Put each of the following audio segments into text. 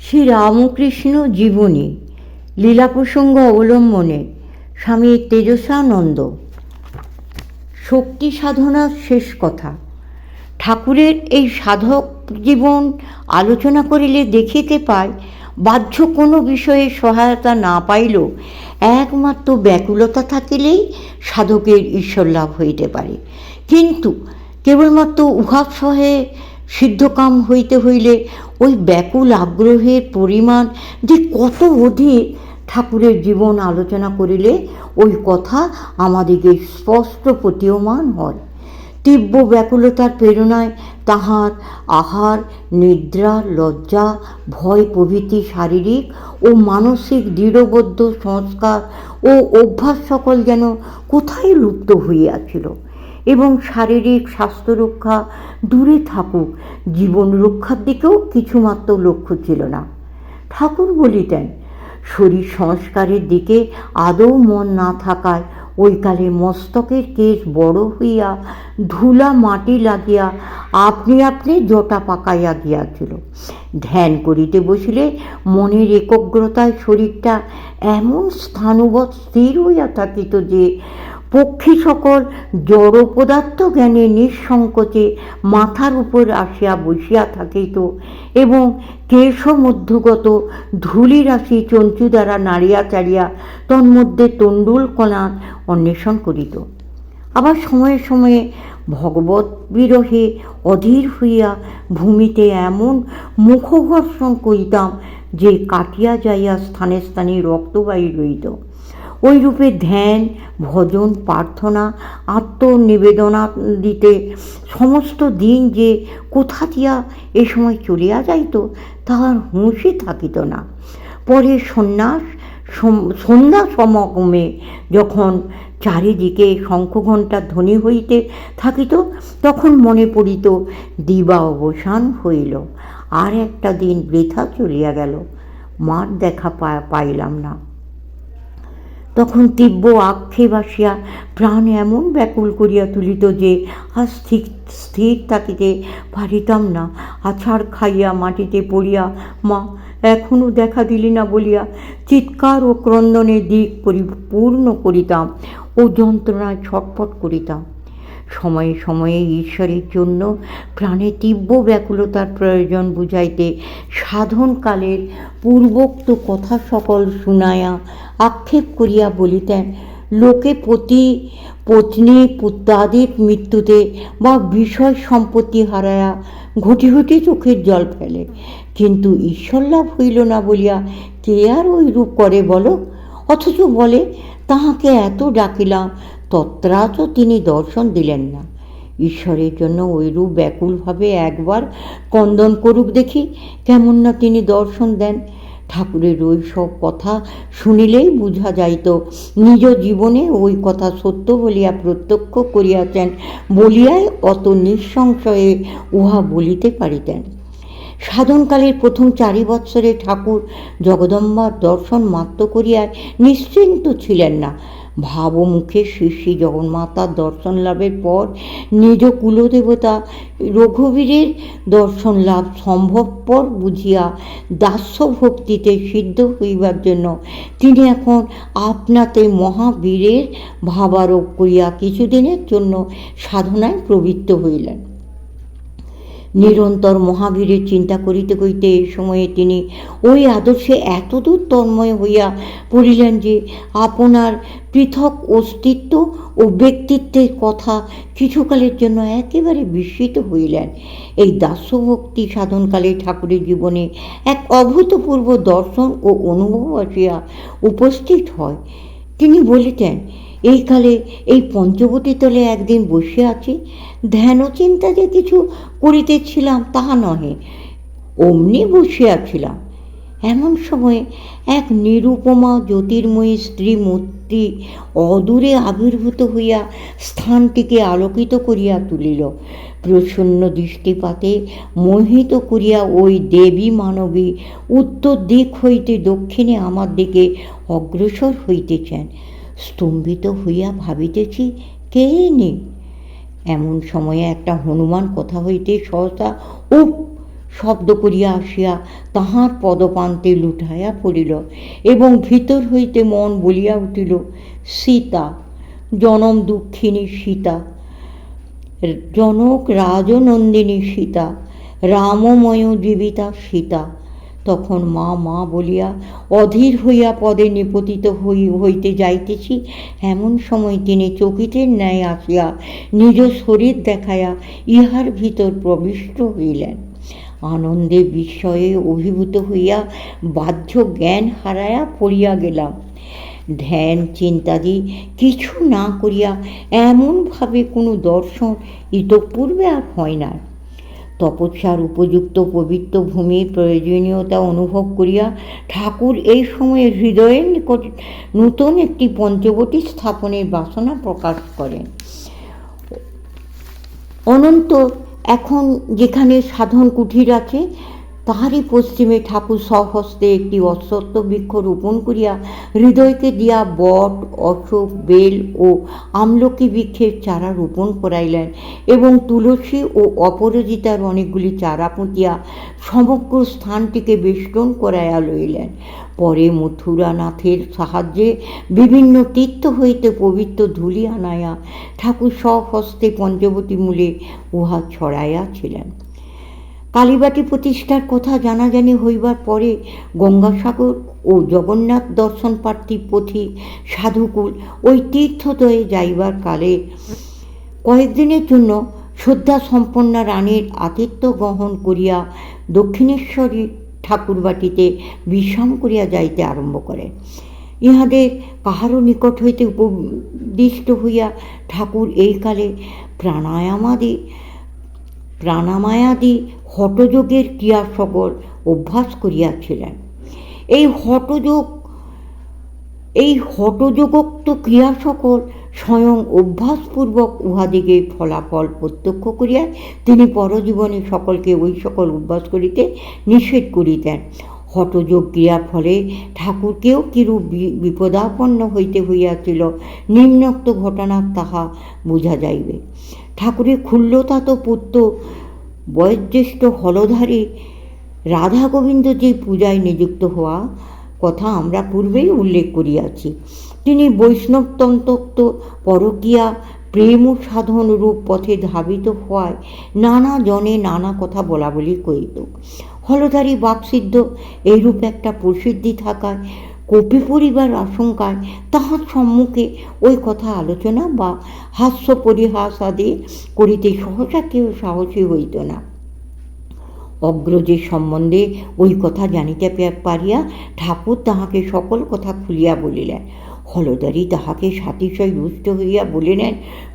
শ্রী রামকৃষ্ণ জীবনী, লীলা প্রসঙ্গ অবলম্বনে স্বামী তেজসানন্দ। শক্তি সাধনার শেষ কথা। ঠাকুরের এই সাধক জীবন আলোচনা করিলে দেখিতে পায় বাহ্য কোনো বিষয়ে সহায়তা না পাইলেও একমাত্র ব্যাকুলতা থাকিলেই সাধকের ঈশ্বর লাভ হইতে পারে। কিন্তু কেবলমাত্র উহা সহে সিদ্ধকাম হইতে হইলে ওই ব্যাকুল আগ্রহের পরিমাণ যে কত অধিক ঠাকুরের জীবন আলোচনা করিলে ওই কথা আমাদিকে স্পষ্ট প্রতীয়মান হয়। তীব্র ব্যাকুলতার প্রেরণায় তাহার আহার, নিদ্রা, লজ্জা, ভয় প্রভৃতি শারীরিক ও মানসিক দৃঢ়বদ্ধ সংস্কার ও অভ্যাস সকল যেন কোথায় লুপ্ত হইয়াছিল। এবং শারীরিক স্বাস্থ্য রক্ষা দূরে থাকুক, জীবন রক্ষার দিকেও কিছুমাত্র লক্ষ্য ছিল না। ঠাকুর বলিতেন, শরীর সংস্কারের দিকে আদৌ মন না থাকায় ওই কালে মস্তকের কেশ বড় হইয়া ধুলা মাটি লাগিয়া আপনি আপনি জটা পাকাইয়া গিয়াছিল। ধ্যান করিতে বসিলে মনের একগ্রতায় শরীরটা এমন স্থানুবৎ স্থির হইয়া থাকিত যে পক্ষী সকল জড় পদার্থ জ্ঞানে নিঃসংকোচে মাথার উপর আসিয়া বসিয়া থাকিত এবং কেশ মধ্যগত ধূলি রাশি চঞ্চু দ্বারা নাড়িয়া চাড়িয়া তন্মধ্যে তণ্ডুল কণা অন্বেষণ করিত। আবার সময়ে সময়ে ভগবত বিরহে অধীর হইয়া ভূমিতে এমন মুখঘর্ষণ করিতাম যে কাটিয়া যাইয়া স্থানে স্থানে রক্তবাহী রইত ওই রূপে ধ্যান, ভজন, প্রার্থনা, আত্মনিবেদনা দিতে সমস্ত দিন যে কোথা দিয়া এ সময় চলিয়া যাইত, তাহার হুঁশই থাকিত না। পরে সন্ন্যাস সন্ধ্যা সমাগমে যখন চারিদিকে শঙ্খঘণ্টা ধ্বনি হইতে থাকিত, তখন মনে পড়িত, দিবা অবসান হইল। আর একটা দিন বৃথা চলিয়া গেল, মার দেখা পাইলাম না। তখন তীব্র আক্ষেপ আসিয়া প্রাণ এমন ব্যাকুল করিয়া তুলিত যে, আর স্থির স্থির থাকিতে পারিতাম না। আছাড় খাইয়া মাটিতে পড়িয়া, মা এখনও দেখা দিলি না বলিয়া চিৎকার ও ক্রন্দনের দিক পরিপূর্ণ করিতাম ও যন্ত্রণায় ছটফট করিতাম। সময়ে সময়ে ঈশ্বরের জন্য প্রাণে তীব্র ব্যাকুলতার প্রয়োজন বুঝাইতে সাধনকালের পূর্বোক্ত কথা সকল শুনায়া আক্ষেপ করিয়া বলিতেন, লোকে পতি, পত্নী, পুত্রাদির মৃত্যুতে বা বিষয় সম্পত্তি হারায়া ঘটি ঘটি চোখের জল ফেলে। কিন্তু ঈশ্বর লাভ হইল না বলিয়া কে আর ওই রূপ করে বলো? অথচ বলে, তাহাকে এত ডাকিলাম তত্রাচ তিনি দর্শন দিলেন না। ঈশ্বরের জন্য ওইরূপ ব্যাকুলভাবে একবার কন্দন করুক দেখি, কেমন না তিনি দর্শন দেন। ঠাকুরের ওই সব কথা শুনিলেই বুঝা যাইত, নিজ জীবনে ওই কথা সত্য বলিয়া প্রত্যক্ষ করিয়াছেন বলিয়াই অত নিঃসংশয়ে উহা বলিতে পারিতেন। সাধনকালের প্রথম চারি বৎসরে ঠাকুর জগদম্বার দর্শন মাত্র করিয়ায় নিশ্চিন্ত ছিলেন না। ভাবমুখে শ্রী জগন্মাতার দর্শন লাভের পর নিজ কুলদেবতা রঘুবীরের দর্শন লাভ সম্ভবপর বুঝিয়া দাস্য ভক্তিতে সিদ্ধ হইবার জন্য তিনি এখন আপনাতে মহাবীরের ভাবারোপ করিয়া কিছুদিনের জন্য সাধনায় প্রবৃত্ত হইলেন। নিরন্তর মহাবীরের চিন্তা করিতে করিতে এই সময়ে তিনি ওই আদর্শে এতদূর তন্ময় হইয়া পড়িলেন যে আপনার পৃথক অস্তিত্ব ও ব্যক্তিত্বের কথা কিছুকালের জন্য একেবারে বিস্মিত হইলেন। এই দাস্যভক্তি সাধনকালে ঠাকুরের জীবনে এক অভূতপূর্ব দর্শন ও অনুভব আসিয়া উপস্থিত হয়। তিনি বলিতেন এই কালে এই পঞ্চবতী তলে একদিন বসে আছি। ধ্যান চিন্তা যে কিছু করিতেছিলাম তাহা নহে, অমনি বসিয়াছিলাম এমন সময়ে এক নিরুপমা জ্যোতির্ময়ী স্ত্রী মূর্তি অদূরে আবির্ভূত হইয়া স্থানটিকে আলোকিত করিয়া তুলিল। প্রসন্ন দৃষ্টিপাতে মোহিত করিয়া ওই দেবী মানবী উত্তর দিক হইতে দক্ষিণে আমার দিকে অগ্রসর হইতেছেন। স্তম্ভিত হইয়া ভাবিতেছি, কে নেই এমন সময়ে একটা হনুমান কথা হইতে সহসা ও শব্দ করিয়া আসিয়া তাহার পদপান্তে লুঠাইয়া পড়িল এবং ভিতর হইতে মন বলিয়া উঠিল, সীতা, জনম দুঃখিনী সীতা, জনক রাজনন্দিনী সীতা, রামময় জীবিতা সীতা তখন মা মা বলিয়া, অধীর হইয়া পদে নিপতিত হই, হইতে যাইতেছি। এমন সময় তিনি চকিতের ন্যায় আসিয়া নিজ শরীর দেখাইয়া ইহার ভিতর প্রবিষ্ট হইলেন। আনন্দে বিস্ময়ে অভিভূত হইয়া বাহ্য জ্ঞান হারায়া পড়িয়া গেলাম। ধ্যান, চিন্তাদি কিছু না করিয়া এমনভাবে কোনো দর্শন ইতপূর্বে আর হয় না তপস্যার উপযুক্ত পবিত্র ভূমির প্রয়োজনীয়তা অনুভব করিয়া ঠাকুর এই সময়ে হৃদয়ের নিকট নূতন একটি পঞ্চবটী স্থাপনের বাসনা প্রকাশ করেন। অনন্ত এখন যেখানে সাধন কুঠির আছে তাহারই পশ্চিমে ঠাকুর স্বহস্তে একটি অশ্বত্থ বৃক্ষ রোপণ করিয়া হৃদয়কে দিয়া বট, অশোক, বেল ও আমলকি বৃক্ষের চারা রোপণ করাইলেন এবং তুলসী ও অপরাজিতার অনেকগুলি চারা পুঁতিয়া সমগ্র স্থানটিকে বেষ্টন করাইয়া লইলেন। পরে মথুরানাথের সাহায্যে বিভিন্ন তীর্থ হইতে পবিত্র ধুলি আনাইয়া ঠাকুর স্বহস্তে পঞ্চবতী মূলে উহা ছড়াইয়াছিলেন। কালীবাটি প্রতিষ্ঠার কথা জানাজানি হইবার পরে গঙ্গাসাগর ও জগন্নাথ দর্শন প্রার্থী পথি সাধুকুল ওই তীর্থদয়ে যাইবার কালে কয়েকদিনের জন্য শ্রদ্ধা সম্পন্না রানীর আতিথ্য গ্রহণ করিয়া দক্ষিণেশ্বরী ঠাকুরবাটিতে বিশ্রাম করিয়া যাইতে আরম্ভ করেন ইহাদের কাহারও নিকট হইতে উপদিষ্ট হইয়া ঠাকুর এই কালে প্রাণায়ামাদি প্রাণামায়াদি হটযোগের ক্রিয়া সকল অভ্যাস করিয়াছিলেন। এই হটযোগ এই হঠযোগোক্ত ক্রিয়া সকল স্বয়ং অভ্যাসপূর্বক উহাদিকে ফলাফল প্রত্যক্ষ করিয়া তিনি পরজীবনে সকলকে ওই সকল অভ্যাস করিতে নিষেধ করিতেন। হঠযোগ ক্রিয়ার ফলে ঠাকুরকেও কিরূপ বিপদাপন্ন হইতে হইয়াছিল, নিম্নোক্ত ঘটনা তাহা বোঝা যাইবে। ঠাকুরের ক্ষুল্লতাত পুত্র, বয়োজ্যেষ্ঠ হলধারী রাধা গোবিন্দ যে পূজায় নিযুক্ত হওয়া কথা আমরা পূর্বেই উল্লেখ করিয়াছি। তিনি বৈষ্ণবতন্ত্র পরকীয়া, প্রেম সাধন রূপ পথে ধাবিত হওয়ায় নানা জনে নানা কথা বলা বলি করিত। হলধারী বাপসিদ্ধ এইরূপ একটা প্রসিদ্ধি থাকায় কপি পরিবার আশঙ্কায় তাহার সম্মুখে ওই কথা আলোচনা বা হাস্য পরিহাস আদি করিতে সহসা কেউ সাহসী হইত না। অগ্রজের সম্বন্ধে ওই কথা জানিতে পারিয়া ঠাকুর তাহাকে সকল কথা খুলিয়া বলিলেন, হলদারি তাহাকে সাতিশয় রুষ্ট হইয়া বলিলেন,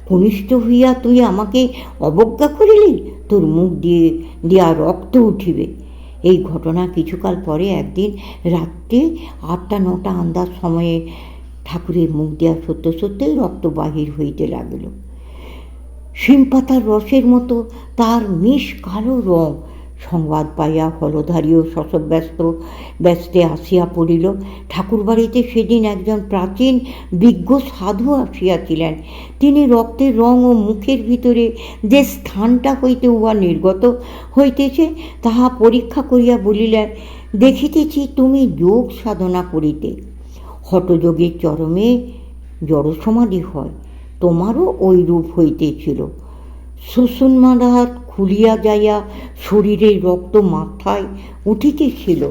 কনিষ্ঠ হইয়া তুই আমাকে অবজ্ঞা করিলি? তোর মুখ দিয়ে দিয়া রক্ত উঠিবে। এই ঘটনা কিছুকাল পরে একদিন রাত্রে আটটা, নটা আন্দাজ সময়ে ঠাকুরের মুখ দেওয়া সত্য সত্যই রক্ত বাহির হইতে লাগিল। শিমপাতার রসের মতো তার মিশ কালো রং সংবাদ পাইয়া হলধারীও শশব্যস্ত ব্যস্তে আসিয়া পড়িল। ঠাকুরবাড়িতে সেদিন একজন প্রাচীন বিজ্ঞ সাধু আসিয়াছিলেন। তিনি রক্তের রং ও মুখের ভিতরে যে স্থানটা হইতে উহা নির্গত হইতেছে, তাহা পরীক্ষা করিয়া বলিলেন, দেখিতেছি তুমি যোগ সাধনা করিতে। হটযোগের চরমে জড়সমাধি হয়। তোমারও ওই রূপ হইতেছিল সুষুম্নার খুলিয়া যাইয়া শরীরের রক্ত মাথায় উঠিতেছিল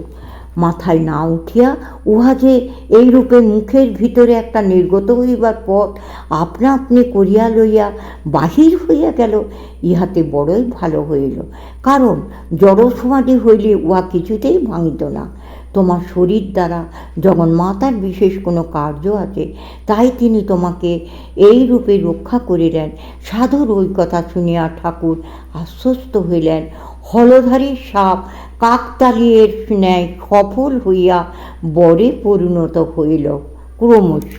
মাথায় না উঠিয়া উহা যে এই রূপে মুখের ভিতরে একটা নির্গত হইবার পথ আপনা আপনি করিয়া লইয়া বাহির হইয়া গেল, ইহাতে বড়ই ভালো হইল। কারণ জড়সমাধি হইলে উহা কিছুতেই ভাঙিত না। তোমার শরীর দ্বারা যখন মাতার বিশেষ কোনো কার্য আছে, তাই তিনি তোমাকে এই রূপে রক্ষা করিলেন। সাধুর ওই কথা শুনিয়া ঠাকুর আশ্বস্ত হইলেন। হলধারী সাপ কাকতালিয়ের ন্যায় সফল হইয়া বরে পরিণত হইল। ক্রমশ